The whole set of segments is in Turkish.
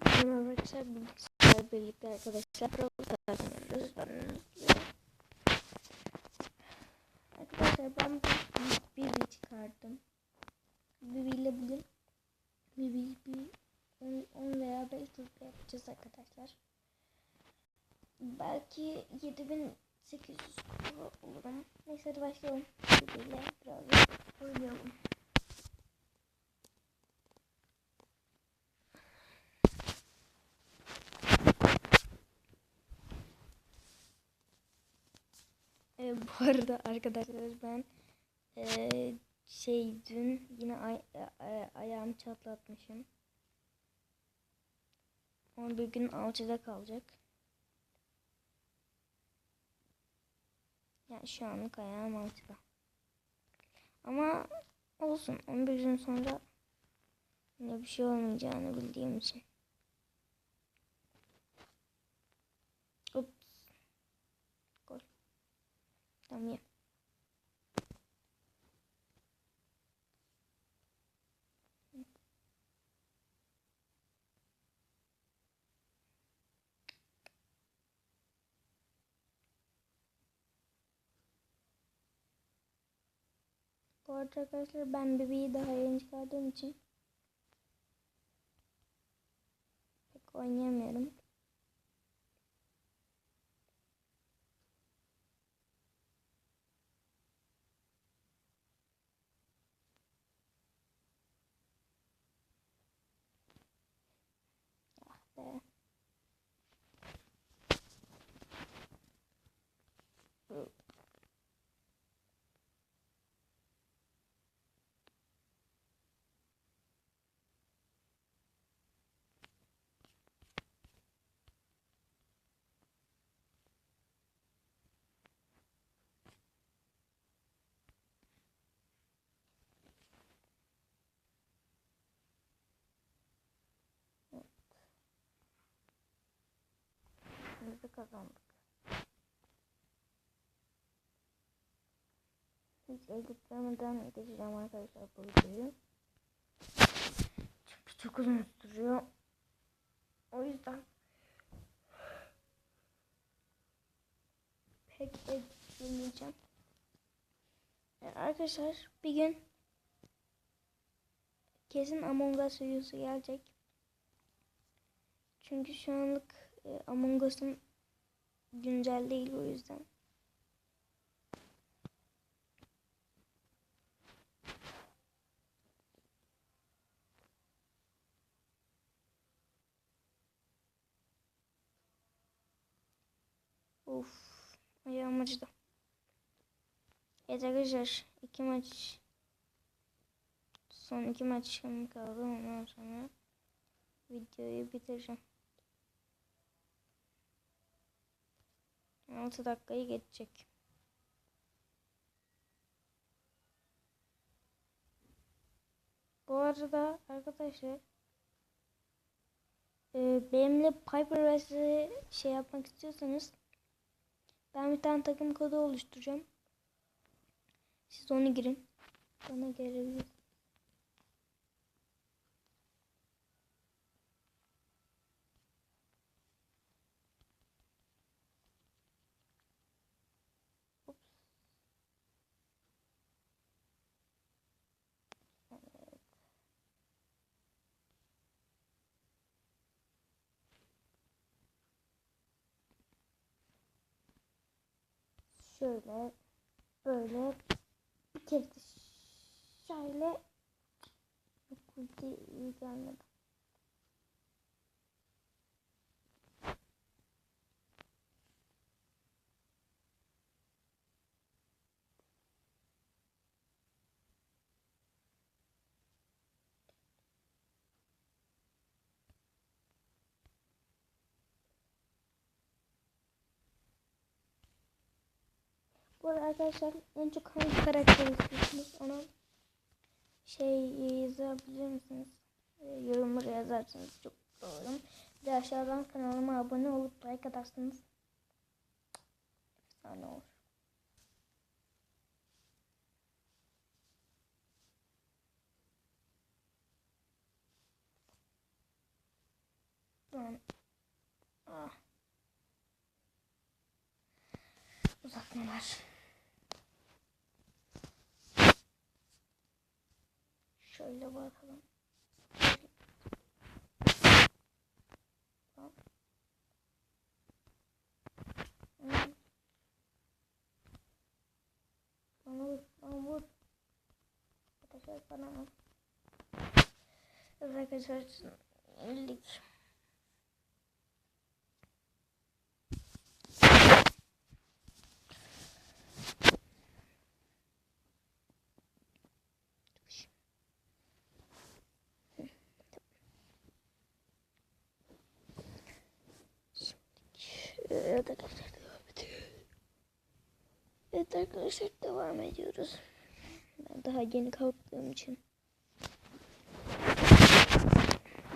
Arkadaşlar. Bilgisayar birlikte arkadaşlar. Oynuyoruz. Arkadaşlar ben bir Bibi çıkardım. Bibi ile bugün Bibi bir 10 veya 5 tur yapacağız arkadaşlar. Belki 7800 kupa olurum. Neyse hadi başlayalım. Bibi ile biraz oynayalım. E, bu arada arkadaşlar ben e, şey dün yine ay, e, ayağımı çatlatmışım. 11 gün alçıda kalacak. Yani şu anlık ayağım alçıda. Ama olsun 11 gün sonra yine bir şey olmayacağını bildiğim için. Tamam. Bu arkadaşlar ben bebeği daha yeni çıkardığım için pek oynayamıyorum. Ah kazandık. Hiç editlemeden geçeceğim arkadaşlar bu videoyu. Çünkü çok uzun sürüyor. O yüzden pek editlemeyeceğim. Yani arkadaşlar bir gün kesin Among Us videosu gelecek. Çünkü şu anlık e, Among Us'ım güncel değil o yüzden. Of ayağım acıdı. Evet arkadaşlar iki maç son iki maçım kaldı ondan sonra videoyu bitireceğim. 6 dakikayı geçecek. Bu arada arkadaşlar e, benimle Piper vs şey yapmak istiyorsanız ben bir tane takım kodu oluşturacağım. Siz onu girin. Bana gelebilir. Şöyle böyle bir kez de şöyle ulti iyi gelmedi. Bu arada arkadaşlar en çok hangi karakteri istiyorsunuz ona şey yazabilir misiniz? E, yorumlara yazarsanız çok olurum. Bir de aşağıdan kanalıma abone olup like atarsanız efsane olur. Lan. Ah. Uzatmalar. Şöyle bakalım. Bana vur, bana vur. Arkadaşlar bana vur. Evet arkadaşlar. Evet arkadaşlar devam ediyoruz. Evet arkadaşlar devam ediyoruz. Ben daha yeni kalktığım için.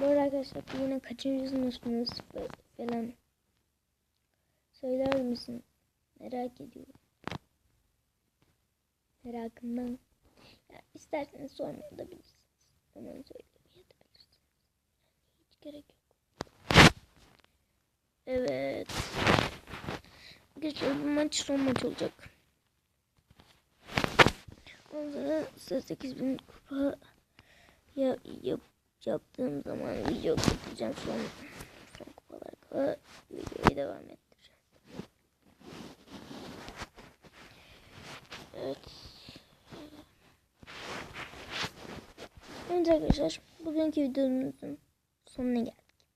Bu arada arkadaşlar yine kaçıncı sınıfsınız falan söyler misin? Merak ediyorum. Merakımdan. Ya, isterseniz sormayabilirsiniz. Hemen söylemeyebilirsiniz. Hiç gerek yok. Evet. Geçiyor bu maç son maç olacak. Ondan sonra size 8000 kupa ya, yap, yaptığım zaman video katacağım son, son kupalar kala videoyu devam ettireceğim. Evet. Evet arkadaşlar bugünkü videomuzun sonuna geldik.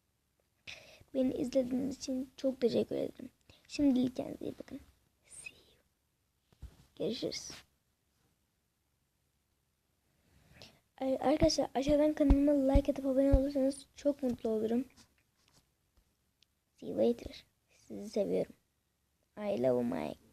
Beni izlediğiniz için çok teşekkür ederim. Şimdilik kendinize iyi bakın. See you. Görüşürüz. Arkadaşlar aşağıdan kanalıma like atıp abone olursanız çok mutlu olurum. See you later. Sizi seviyorum. I love Mike.